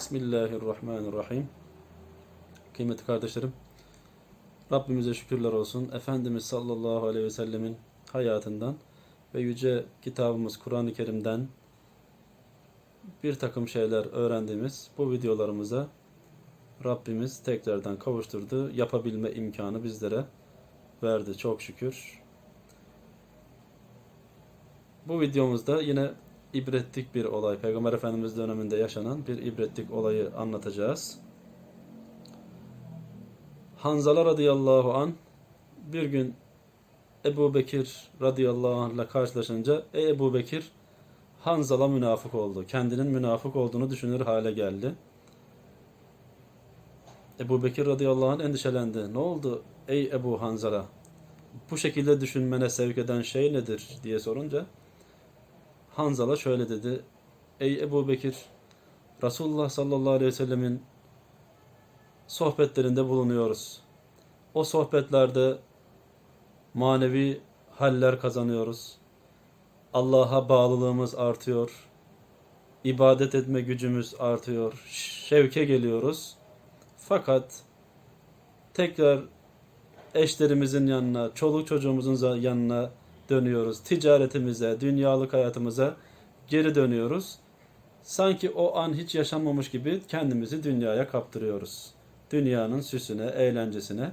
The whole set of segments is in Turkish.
Bismillahirrahmanirrahim. Kıymetli kardeşlerim, Rabbimize şükürler olsun. Efendimiz sallallahu aleyhi ve sellemin hayatından ve yüce kitabımız Kur'an-ı Kerim'den bir takım şeyler öğrendiğimiz bu videolarımıza Rabbimiz tekrardan kavuşturdu. Yapabilme imkanı bizlere verdi çok şükür. Bu videomuzda yine ibretlik bir olay, Peygamber Efendimiz döneminde yaşanan bir ibretlik olayı anlatacağız. Hanzala radıyallahu an bir gün Ebu Bekir radıyallahu anh ile karşılaşınca Ey Ebu Bekir Hanzala münafık oldu. Kendinin münafık olduğunu düşünür hale geldi. Ebu Bekir radıyallahu anh endişelendi. Ne oldu ey Ebu Hanzala? Bu şekilde düşünmene sevk eden şey nedir diye sorunca Hanzala şöyle dedi. Ey Ebu Bekir, Resulullah sallallahu aleyhi ve sellemin sohbetlerinde bulunuyoruz. O sohbetlerde manevi haller kazanıyoruz. Allah'a bağlılığımız artıyor. İbadet etme gücümüz artıyor. Şevke geliyoruz. Fakat tekrar eşlerimizin yanına, çoluk çocuğumuzun yanına dönüyoruz. Ticaretimize, dünyalık hayatımıza geri dönüyoruz. Sanki o an hiç yaşanmamış gibi kendimizi dünyaya kaptırıyoruz. Dünyanın süsüne, eğlencesine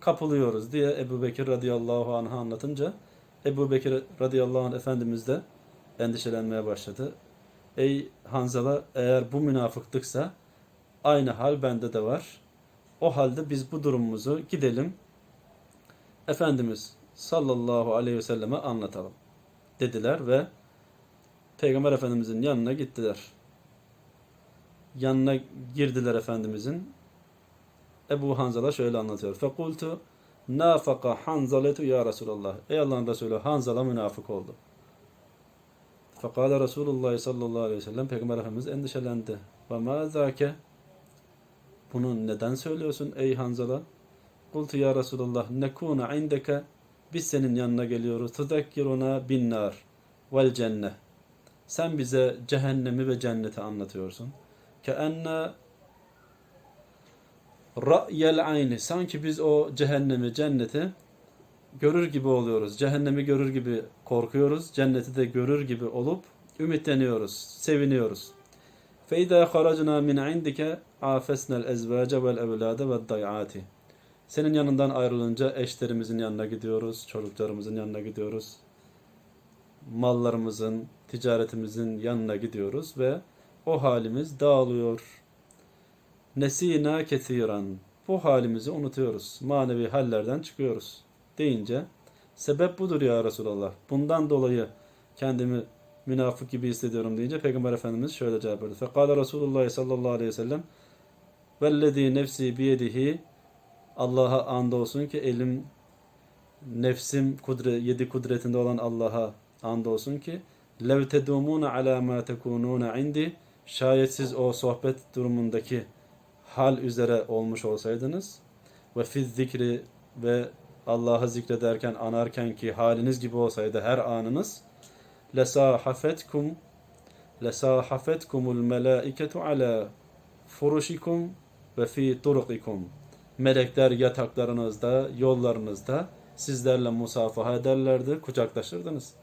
kapılıyoruz diye Ebu Bekir radıyallahu anh'a anlatınca Ebu Bekir radıyallahu anh Efendimiz de endişelenmeye başladı. Ey Hanzala eğer bu münafıklıksa aynı hal bende de var. O halde biz bu durumumuzu gidelim Efendimiz sallallahu aleyhi ve selleme anlatalım dediler ve Peygamber Efendimizin yanına gittiler. Yanına girdiler Efendimizin. Ebu Hanzala şöyle anlatıyor. Fekultu nafaka Hanzaletu ya Resulallah. Ey Allah'ın Resulü Hanzala münafık oldu. Fekale Resulullah sallallahu aleyhi ve sellem Peygamber Efendimiz endişelendi. Ve ma zâke bunu neden söylüyorsun ey Hanzala? Kultu ya Resulallah nekuna indeke biz senin yanına geliyoruz. Tudakkiruna bin nar vel cenne. Sen bize cehennemi ve cenneti anlatıyorsun. Ke enne ra'yel ayni. Sanki biz o cehennemi, cenneti görür gibi oluyoruz. Cehennemi görür gibi korkuyoruz. Cenneti de görür gibi olup ümitleniyoruz, seviniyoruz. فَاِذَا خَرَجْنَا مِنْ عِنْدِكَ عَافَسْنَا الْاَزْوَاجَ وَالْاَوْلَادَ وَالضَّيْعَاتِ senin yanından ayrılınca eşlerimizin yanına gidiyoruz, çocuklarımızın yanına gidiyoruz. Mallarımızın, ticaretimizin yanına gidiyoruz ve o halimiz dağılıyor. Nesina kesiran. Bu halimizi unutuyoruz. Manevi hallerden çıkıyoruz. Deyince sebep budur ya Resulallah. Bundan dolayı kendimi münafık gibi hissediyorum deyince Peygamber Efendimiz şöyle cevap verdi. Fekale Resulullah sallallahu aleyhi ve sellem Vellezî nefsi biyedihi Allah'a andolsun ki elim nefsim kudre, yedi kudretinde olan Allah'a andolsun ki lev tedumuna ala ma tekununa indi. Şayet siz o sohbet durumundaki hal üzere olmuş olsaydınız ve fiz zikri ve Allah'ı zikrederken anarken ki haliniz gibi olsaydı her anınız lesahafetkum lesahafetkumul melaiketu ala furuşikum ve fi turukikum Melekler yataklarınızda, yollarınızda sizlerle musafaha ederlerdi, kucaklaşırdınız.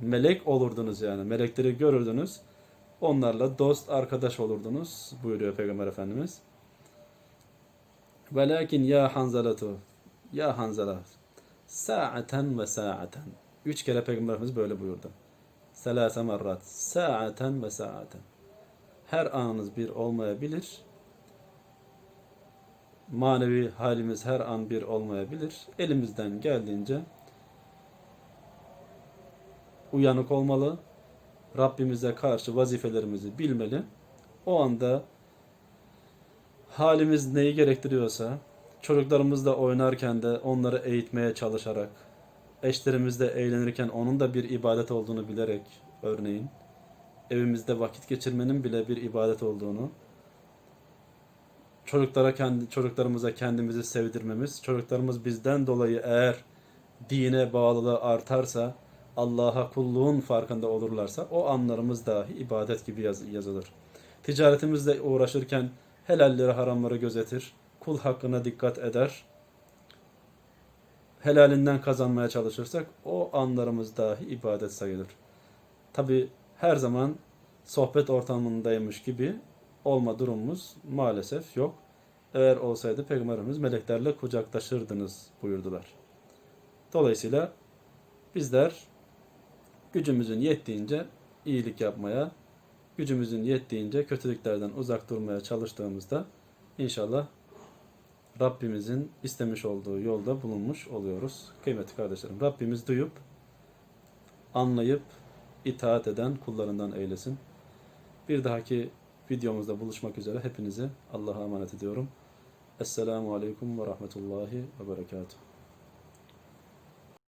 Melek olurdunuz yani. Melekleri görürdünüz. Onlarla dost, arkadaş olurdunuz buyuruyor Peygamber Efendimiz. Velakin ya Hanzalatu ya Hanzala sa'aten ve sa'aten. Üç kere Peygamber Efendimiz böyle buyurdu. Selase merrat. Sa'aten ve sa'aten. Her anınız bir olmayabilir manevi halimiz her an bir olmayabilir. Elimizden geldiğince uyanık olmalı. Rabbimize karşı vazifelerimizi bilmeli. O anda halimiz neyi gerektiriyorsa çocuklarımızla oynarken de onları eğitmeye çalışarak eşlerimizle eğlenirken onun da bir ibadet olduğunu bilerek örneğin evimizde vakit geçirmenin bile bir ibadet olduğunu çocuklara kendi çocuklarımıza kendimizi sevdirmemiz, çocuklarımız bizden dolayı eğer dine bağlılığı artarsa, Allah'a kulluğun farkında olurlarsa o anlarımız dahi ibadet gibi yaz, yazılır. ticaretimizle uğraşırken helalleri haramları gözetir, kul hakkına dikkat eder, helalinden kazanmaya çalışırsak o anlarımız dahi ibadet sayılır. Tabi her zaman sohbet ortamındaymış gibi olma durumumuz maalesef yok. Eğer olsaydı Peygamberimiz meleklerle kucaklaşırdınız buyurdular. Dolayısıyla bizler gücümüzün yettiğince iyilik yapmaya, gücümüzün yettiğince kötülüklerden uzak durmaya çalıştığımızda inşallah Rabbimizin istemiş olduğu yolda bulunmuş oluyoruz. Kıymetli kardeşlerim, Rabbimiz duyup, anlayıp, itaat eden kullarından eylesin. Bir dahaki videomuzda buluşmak üzere hepinizi Allah'a emanet ediyorum. Esselamu Aleyküm ve Rahmetullahi ve Berekatuhu.